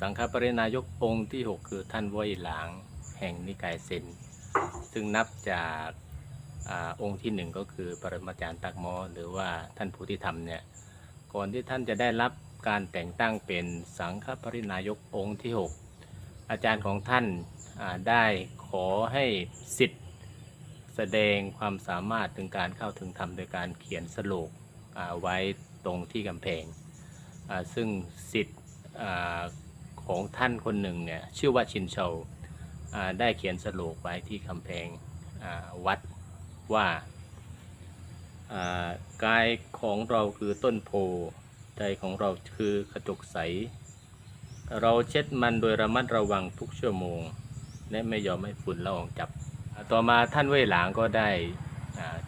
สังฆปรินายกองค์ที่ 6 คือท่านเวยหลางแห่งนิกายเซนซึ่งนับจากอาองค์ที่หนึ่งก็คือปรมาจารย์ตักมอหรือว่าท่านผู้ที่ทำเนี่ยก่อนที่ท่านจะได้รับการแต่งตั้งเป็นสังฆปรินายกองค์ที่ 6 อาจารย์ของท่านาได้ขอให้สิทธิ์แสดงความสามารถถึงการเข้าถึงธรรมโดยการเขียนสโลกไว้ตรงที่กำแพงซึ่งสิทธิ์ ของท่านคนหนึ่งเนี่ยชื่อว่าชินเชาได้เขียนสโลกไว้ที่กำแพงวัดว่ากายของเราคือต้นโพใจของเราคือกระจกใส เราเช็ดมันโดยระมัดระวังทุกชั่วโมง และไม่ยอมให้ฝุ่นละอองจับ ต่อมาท่านเว่ยหลางก็ได้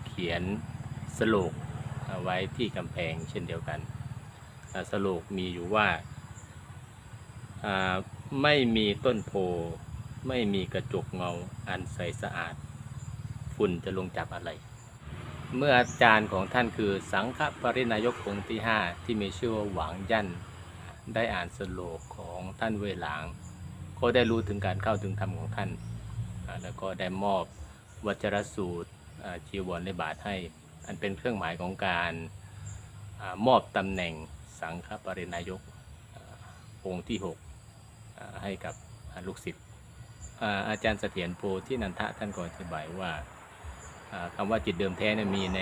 เขียนสโลกไว้ที่กำแพงเช่นเดียวกันสโลกมีอยู่ว่า ไม่มีต้นโพ ไม่มีกระจกเงาอันใสสะอาด ฝุ่นจะลงจับอะไร เมื่ออาจารย์ของท่านคือสังฆปรินายกองค์ที่ 5 ที่มีชื่อว่าหวางยันได้อ่านสโลกของท่านเวหลาง ก็ได้รู้ถึงการเข้าถึงธรรมของท่าน แล้วก็ได้มอบวัจรสูตรอ่าจีวรในบาทให้ อันเป็นเครื่องหมายของการอมอบตำแหน่งสังฆปรินายกองค์ที่ 6 ให้กับลูกศิษย์อาจารย์เสถียรโพที่นันทะท่านก็อธิบายว่าอ่าคำว่าจิตเดิมแท้มีใน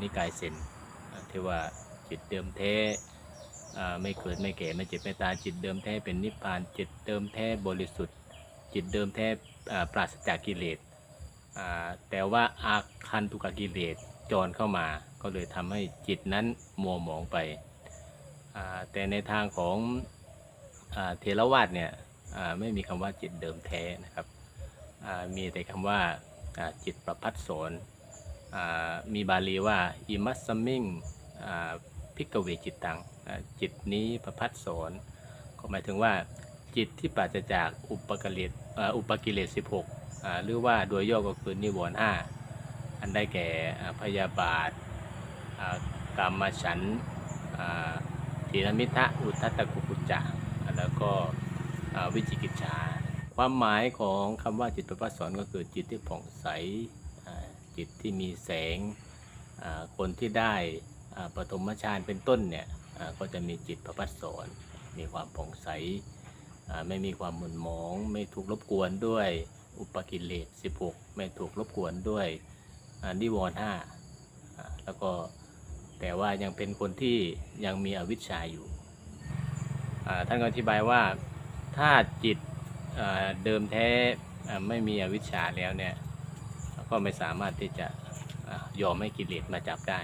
นิกายเซนที่ว่าจิตเดิมแท้อ่ไม่เกิดไม่แก่ไม่เจ็บไม่ตายจิตเดิมแท้เป็นนิพพานจิตเดิมแท้บริสุทธิ์ จิตเดิมแท้อ่ปราศจากกิเลสแต่ว่าอาคันตุกกิเลสจรเข้ามาก็เลยทำให้จิตนั้นมัวหมองไปแต่ในทางของ เทรวาสเนี่ยไม่มีคำว่าจิตเดิมแท้นะครับมีแต่คำว่าอ่าจิตประพัดสอนมีบาลีว่าอิมัสสมิงพิกเวจิตตังจิตนี้ประพัดสอนก็หมายถึงว่าจิตที่ปราศจากอุปกิเลสอุปกิเลส 16 หรือว่าโดยย่อก็คือนิวรณ์ห้าอันได้แก่พยาบาทอ่ากามฉันทีนมิทะอุทตตกุกุจจะ แล้วก็วิจิกิจฉาความหมายของคำว่าจิตประพัสสอนก็คือจิตที่ผ่องใสจิตที่มีแสงคนที่ได้ปฐมฌานเป็นต้นเนี่ยก็จะมีจิตประพัสสอนมีความผ่องใสไม่มีความหมุนหมอง ไม่ถูกรบกวนด้วยอุปกิเลส 16 ไม่ถูกรบกวนด้วยนิวรณ์ห้าแล้วก็แต่ว่ายังเป็นคนที่ยังมีอวิชชาอยู่ ท่านก็อธิบายว่าถ้าจิตเดิมแท้ไม่มีอวิชชาแล้วเนี่ยก็ไม่สามารถที่จะอยอมให้กิเลสมาจับได้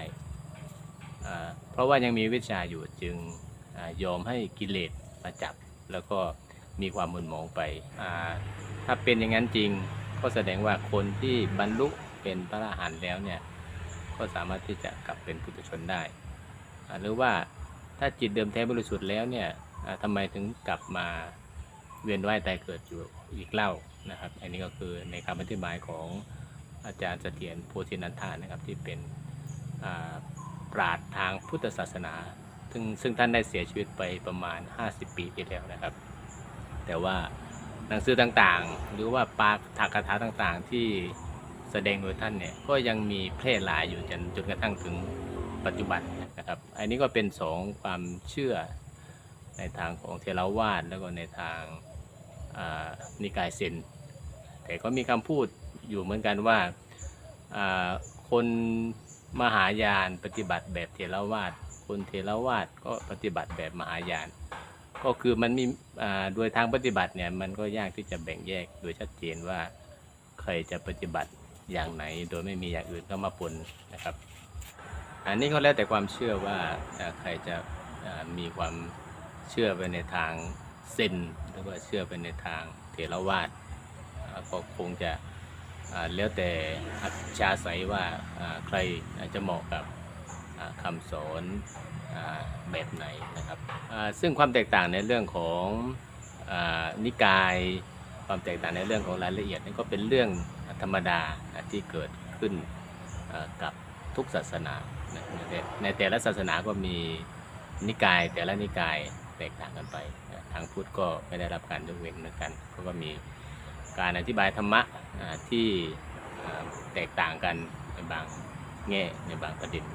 เพราะว่ายังมีวิชาอยู่จึงอยอมให้กิเลสมาจับ แล้วก็มีความมึนหมองไป ถ้าเป็นอย่างนั้นจริงก็แสดงว่าคนที่บรรลุเป็นพระอรหันต์แล้วเนี่ยก็สามารถที่จะกลับเป็นปุถุชนได้ หรือว่าถ้าจิตเดิมแท้บริสุทธิ์แล้วเนี่ย อ่าทำไมถึงกลับมาเวียนว่ายตายเกิดอยู่อีกเล่านะครับ อันนี้ก็คือในคำอธิบายของอาจารย์เสถียรโพธินันทานะครับที่เป็นอ่าปราดทางพุทธศาสนา ซึ่งซึ่งท่านได้เสียชีวิตไปประมาณ 50 ปีที่แล้วนะครับ แต่ว่าหนังสือต่างๆ หรือว่าปาถากถาต่างๆ ที่แสดงโดยท่านเนี่ยก็ยังมีแพร่หลายอยู่จนจนกระทั่งถึงปัจจุบันนะครับ อันนี้ก็เป็นสองความเชื่อ ในทางของเทรวาสแล้วก็ในทางานิกายเซนแต่ก็มีคำพูดอยู่เหมือนกันว่าาคนมหายานปฏิบัติแบบเทรวาสคนเทรวาสก็ปฏิบัติแบบมหายาน ก็คือมันมีโดยทางปฏิบัติเนี่ยมันก็ยากที่จะแบ่งแยกโดยชัดเจนว่าใครจะปฏิบัติอย่างไหนโดยไม่มีอย่างอื่นเข้ามาปนนะครับ อันนี้ก็แล้วแต่ความเชื่อว่าใครจะมีความ เชื่อไปในทางเซนหรือว่าเชื่อไปในทางเทรวาสก็คงจะแล้วแต่อัจฉาใสยว่าใครจะเหมาะกับคำสอนแบบไหนนะครับซึ่งความแตกต่างในเรื่องของนิกายความแตกต่างในเรื่องของรายละเอียดนี่ก็เป็นเรื่องธรรมดาที่เกิดขึ้นกับทุกศาสนาในแต่ละศาสนาก็มีนิกายแต่ละนิกาย ตตกต่างกันไป ทางพุทธก็ไม่ได้รับการยกเว้นเหมือนกันเขาก็มีการอธิบายธรรมะที่แตกต่างกันในบางแง่ในบางประเด็น